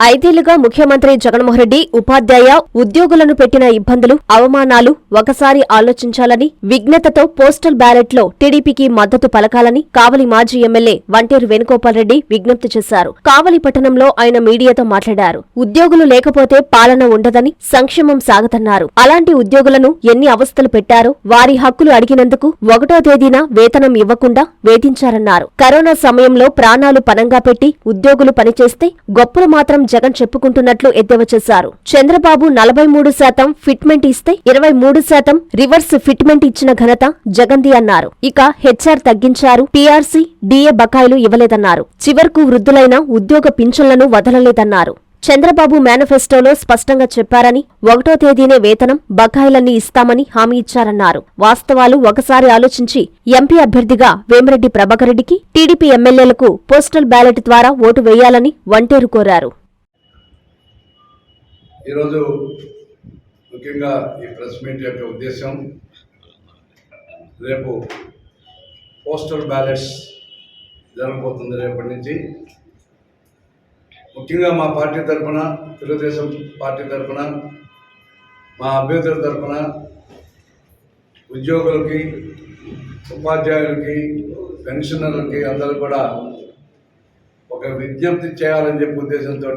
ఐదేళ్ళుగా ముఖ్యమంత్రి జగన్మోహన్ రెడ్డి ఉపాధ్యాయ ఉద్యోగులను పెట్టిన ఇబ్బందులు అవమానాలు ఒకసారి ఆలోచించాలని విజ్ఞతతో పోస్టల్ బ్యాలెట్లో టీడీపీకి మద్దతు పలకాలని కావలి మాజీ ఎమ్మెల్యే వంటేరు వేణుగోపాల్ రెడ్డి విజ్ఞప్తి చేశారు. కావలి పట్టణంలో ఆయన మీడియాతో మాట్లాడారు. ఉద్యోగులు లేకపోతే పాలన ఉండదని సంక్షేమం సాగుతన్నారు. అలాంటి ఉద్యోగులను ఎన్ని అవస్థలు పెట్టారో వారి హక్కులు అడిగినందుకు ఒకటో తేదీన వేతనం ఇవ్వకుండా వేధించారన్నారు. కరోనా సమయంలో ప్రాణాలు పనంగా పెట్టి ఉద్యోగులు పనిచేస్తే గొప్పలు మాత్రం జగన్ చెప్పుకుంటున్నట్లు ఎద్దేవా చేశారు. చంద్రబాబు నలభై మూడు శాతం ఫిట్మెంట్ ఇస్తే ఇరవై మూడు శాతం రివర్స్ ఫిట్మెంట్ ఇచ్చిన ఘనత జగన్ది అన్నారు. ఇక హెచ్ఆర్ తగ్గించారు. పీఆర్సీ డిఏ బకాయిలు ఇవ్వలేదన్నారు. చివరకు వృద్ధులైన ఉద్యోగ పింఛన్లను వదలలేదన్నారు. చంద్రబాబు మేనిఫెస్టోలో స్పష్టంగా చెప్పారని ఒకటో తేదీనే వేతనం బకాయిలన్నీ ఇస్తామని హామీ ఇచ్చారన్నారు. వాస్తవాలు ఒకసారి ఆలోచించి ఎంపీ అభ్యర్థిగా వేమిరెడ్డి ప్రభాకరెడ్డికి టీడీపీ ఎమ్మెల్యేలకు పోస్టల్ బ్యాలెట్ ద్వారా ఓటు వేయాలని వంటేరు కోరారు. ఈరోజు ముఖ్యంగా ఈ ప్రెస్ మీట్ యొక్క ఉద్దేశం రేపు పోస్టల్ బ్యాలెట్స్ జరగబోతుంది రేపటి నుంచి. ముఖ్యంగా మా పార్టీ తరఫున తెలుగుదేశం పార్టీ తరఫున మా అభ్యర్థుల తరఫున ఉద్యోగులకి ఉపాధ్యాయులకి పెన్షనర్లకి అందరూ కూడా ఒక విజ్ఞప్తి చేయాలని చెప్పే ఉద్దేశంతో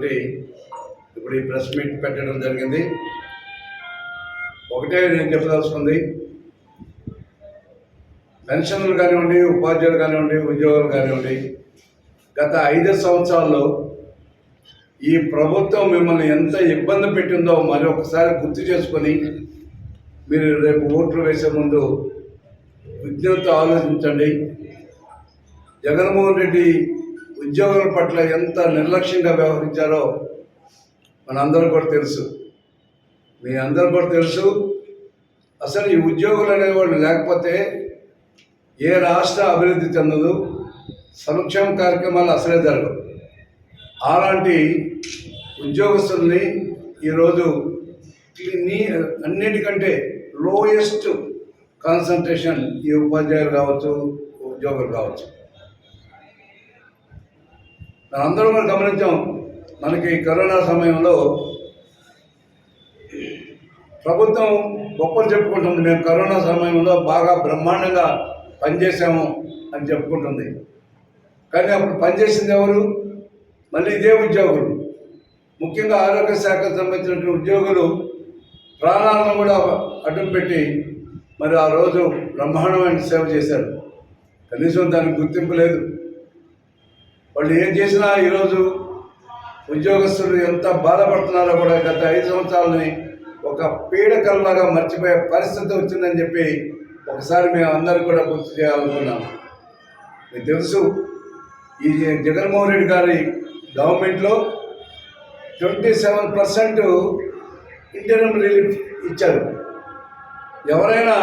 ఇప్పుడు ఈ ప్రెస్ మీట్ పెట్టడం జరిగింది. ఒకటే నేను చెప్పదలుచుకుంది. పెన్షన్లు కానివ్వండి ఉపాధ్యాయులు కానివ్వండి ఉద్యోగులు కానివ్వండి గత ఐదు సంవత్సరాల్లో ఈ ప్రభుత్వం మిమ్మల్ని ఎంత ఇబ్బంది పెట్టిందో మరి ఒకసారి గుర్తు చేసుకొని మీరు రేపు ఓట్లు వేసే ముందు విజ్ఞతతో ఆలోచించండి. జగన్మోహన్ రెడ్డి ఉద్యోగుల పట్ల ఎంత నిర్లక్ష్యంగా వ్యవహరించారో మనందరూ కూడా తెలుసు. మీ అందరూ కూడా తెలుసు. అసలు ఈ ఉద్యోగులు అనేవాళ్ళు లేకపోతే ఏ రాష్ట్ర అభివృద్ధి చెందదు. సంక్షేమ కార్యక్రమాలు అసలే జరగవు. అలాంటి ఉద్యోగస్తుల్ని ఈరోజు నీ అన్నిటికంటే లోయెస్ట్ కాన్సన్ట్రేషన్ ఈ ఉపాధ్యాయులు కావచ్చు ఉద్యోగులు కావచ్చు. అందరూ కూడా గమనించాం. మనకి కరోనా సమయంలో ప్రభుత్వం గొప్పలు చెప్పుకుంటుంది. మేము కరోనా సమయంలో బాగా బ్రహ్మాండంగా పనిచేసాము అని చెప్పుకుంటుంది. కానీ అప్పుడు పనిచేసింది ఎవరు? మళ్ళీ ఇదే ఉద్యోగులు. ముఖ్యంగా ఆరోగ్య శాఖకు సంబంధించినటువంటి ఉద్యోగులు ప్రాణాలను కూడా అడ్డం పెట్టి మరి ఆ రోజు బ్రహ్మాండమైన సేవ చేశారు. కనీసం దానికి గుర్తింపు లేదు. వాళ్ళు ఏం చేసినా ఈరోజు ఉద్యోగస్తులు ఎంత బాధపడుతున్నారో కూడా గత ఐదు సంవత్సరాలని ఒక పీడకల్లాగా మర్చిపోయే పరిస్థితి వచ్చిందని చెప్పి ఒకసారి మేము అందరూ కూడా గుర్తు చేయాలనుకున్నాం. మీకు తెలుసు ఈ జగన్మోహన్ రెడ్డి గారి గవర్నమెంట్లో twenty seven percent interim relief ఇచ్చారు. ఎవరైనా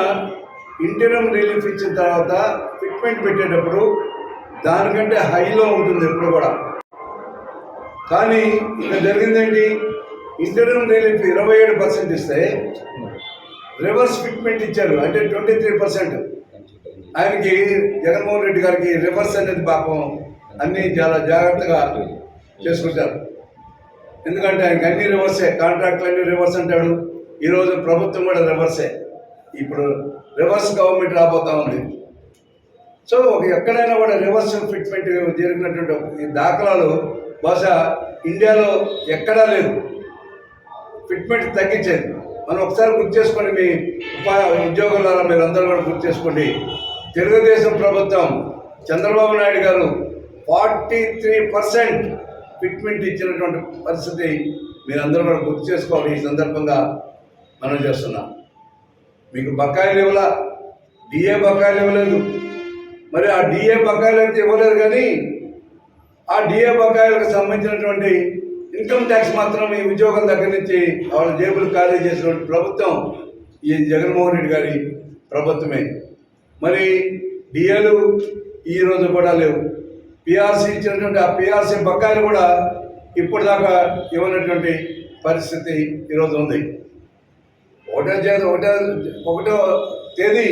ఇంటర్నమ్ రిలీఫ్ ఇచ్చిన తర్వాత ఫిట్మెంట్ పెట్టేటప్పుడు దానికంటే హైలో ఉంటుంది ఎప్పుడు కూడా. కానీ ఇక్కడ జరిగిందేంటి? ఇంటర్వ్యూ రిలీఫ్ ఇరవై ఏడు పర్సెంట్ ఇస్తే రివర్స్ ఫిట్మెంట్ ఇచ్చారు. అంటే ట్వంటీ త్రీ పర్సెంట్. ఆయనకి జగన్మోహన్ రెడ్డి గారికి రివర్స్ అనేది పాపం అన్నీ చాలా జాగ్రత్తగా చేసుకుంటారు. ఎందుకంటే ఆయనకి అన్ని రివర్సే కాంట్రాక్ట్లు అన్ని రివర్స్ అంటాడు. ఈరోజు ప్రభుత్వం కూడా రివర్సే ఇప్పుడు రివర్స్ గవర్నమెంట్ రాబోతా ఉంది. సో ఎక్కడైనా కూడా రివర్స్ ఫిట్మెంట్ జరిగినటువంటి ఈ దాఖలాలు బహుశా ఇండియాలో ఎక్కడా లేదు. ఫిట్మెంట్ తగ్గించేది. మనం ఒకసారి గుర్తు చేసుకోండి మీ ఉపాయ ఉద్యోగుల మీరు అందరూ కూడా గుర్తు చేసుకోండి. తెలుగుదేశం ప్రభుత్వం చంద్రబాబు నాయుడు గారు ఫార్టీ త్రీ పర్సెంట్ ఫిట్మెంట్ ఇచ్చినటువంటి పరిస్థితి మీరందరూ కూడా గుర్తు చేసుకోవాలి. ఈ సందర్భంగా మనం చేస్తున్నాం. మీకు బకాయిలు ఇవ్వలా? డిఏ బకాయిలు ఇవ్వలేదు. మరి ఆ డిఏ బకాయిలు అయితే ఇవ్వలేదు కానీ ఆ డిఏ బకాయిలకు సంబంధించినటువంటి ఇన్కమ్ ట్యాక్స్ మాత్రం ఈ ఉద్యోగుల దగ్గర నుంచి వాళ్ళ జేబులు ఖాళీ చేసినటువంటి ప్రభుత్వం ఈ జగన్మోహన్ రెడ్డి గారి ప్రభుత్వమే. మరి డిఏలు ఈ కూడా లేవు. పిఆర్సీ ఇచ్చినటువంటి ఆ పిఆర్సీ బకాయిలు కూడా ఇప్పటిదాకా ఇవ్వనటువంటి పరిస్థితి ఈరోజు ఉంది. ఒకటో చేత ఒకటో ఒకటో తేదీ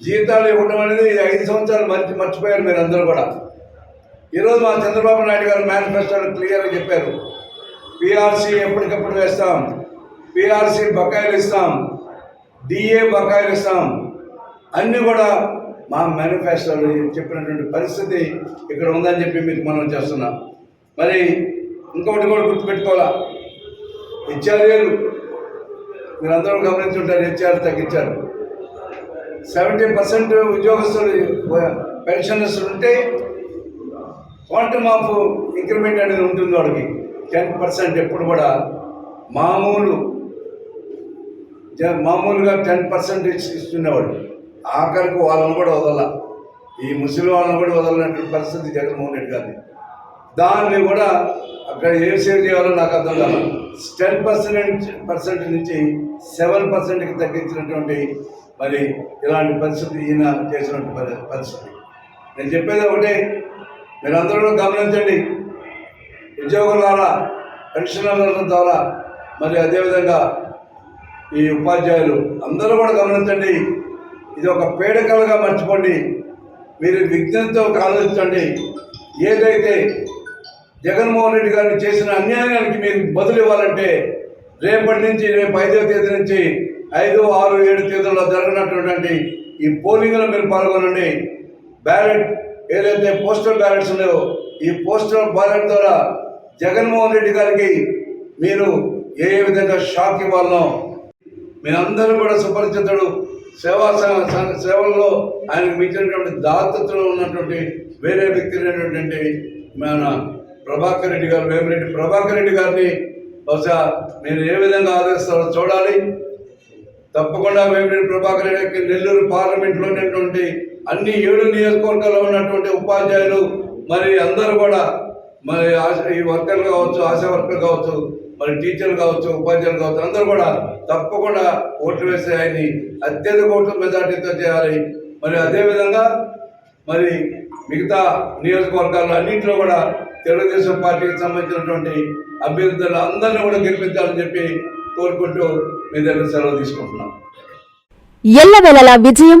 జీతాలు ఇవ్వడం అనేది ఐదు సంవత్సరాలు మర్చి మర్చిపోయారు మీరు అందరూ కూడా. ఈరోజు మా చంద్రబాబు నాయుడు గారు మేనిఫెస్టోలో క్లియర్గా చెప్పారు. పిఆర్సీ ఎప్పటికప్పుడు వేస్తాం. పిఆర్సీ బకాయిలు ఇస్తాం. డిఏ బకాయిలు ఇస్తాం. అన్నీ కూడా మా మేనిఫెస్టోలో చెప్పినటువంటి పరిస్థితి ఇక్కడ ఉందని చెప్పి మీకు మనం చేస్తున్నాం. మరి ఇంకొకటి కూడా గుర్తుపెట్టుకోవాలా? హెచ్ఆర్ఏలు మీరందరూ గమనించుంటారు హెచ్ఆర్ తగ్గించారు. సెవెంటీ పర్సెంట్ ఉద్యోగస్తులు పెన్షనర్స్ ఉంటే క్వాంటమ్ ఆఫ్ ఇంక్రిమెంట్ అనేది ఉంటుంది వాడికి టెన్ పర్సెంట్ ఎప్పుడు కూడా మామూలు జ- మామూలుగా టెన్ పర్సెంట్ ఇస్తుండేవాడు ఆఖరికి వాళ్ళని కూడా వదల. ఈ ముసలి వాళ్ళని కూడా వదలనటువంటి పరిస్థితి జగన్మోహన్ రెడ్డి గారిది. దాన్ని కూడా అక్కడ ఏం సేవ్ చేయాలో నాకు అర్థం కాదు. టెన్ పర్సెంట్ పర్సెంట్ నుంచి సెవెన్ పర్సెంట్కి తగ్గించినటువంటి మరి ఇలాంటి పరిస్థితి ఈయన చేసినటువంటి పరి- పరిస్థితి. నేను చెప్పేది ఒకటే మీరందరూ గమనించండి. ఉద్యోగం ద్వారా పెన్షనర్ల ద్వారా మరి అదేవిధంగా ఈ ఉపాధ్యాయులు అందరూ కూడా గమనించండి. ఇది ఒక పీడకలుగా మర్చిపోండి. మీరు విజ్ఞతతో ఆలోచించండి. ఏదైతే జగన్మోహన్ రెడ్డి గారిని చేసిన అన్యాయానికి మీరు బదులు ఇవ్వాలంటే రేపటి నుంచి రేపు ఐదో తేదీ నుంచి ఐదు ఆరు ఏడు తేదీల్లో జరగనటువంటి ఈ పోలింగ్లో మీరు పాల్గొనండి. బ్యాలెట్ ఏదైతే పోస్టల్ బ్యాలెట్స్ ఉన్నాయో ఈ పోస్టల్ బ్యాలెట్ ద్వారా జగన్మోహన్ రెడ్డి గారికి మీరు ఏ విధంగా షాక్ ఇవ్వాలనో మీరందరూ కూడా సుపరిచితుడు. సేవా సేవల్లో ఆయనకు మించినటువంటి దాతృత్వంలో ఉన్నటువంటి వేరే వ్యక్తి అయినటువంటి మన ప్రభాకర్ రెడ్డి గారు వేమిరెడ్డి ప్రభాకర్ రెడ్డి గారిని బహుశా నేను ఏ విధంగా ఆదరిస్తారో చూడాలి. తప్పకుండా వేమిరెడ్డి ప్రభాకర్ రెడ్డికి నెల్లూరు పార్లమెంట్లో ఉన్నటువంటి అన్ని ఏడు నియోజకవర్గాల్లో ఉన్నటువంటి ఉపాధ్యాయులు మరి అందరూ కూడా మరి ఆశ- ఈ వర్కర్లు కావచ్చు ఆశా వర్కర్ కావచ్చు మరి టీచర్లు కావచ్చు ఉపాధ్యాయులు కావచ్చు అందరూ కూడా తప్పకుండా ఓట్లు వేసే ఆయన్ని అత్యధిక ఓట్ల మెజార్టీతో చేయాలి. మరి అదేవిధంగా మరి మిగతా నియోజకవర్గాల్లో అన్నింటిలో కూడా తెలుగుదేశం పార్టీకి సంబంధించినటువంటి అభ్యర్థులు అందరినీ కూడా గెలిపించాలని చెప్పి కోరుకుంటూ మీ దగ్గర సెలవు తీసుకుంటున్నాం. ఎల్లవెలలా విజయం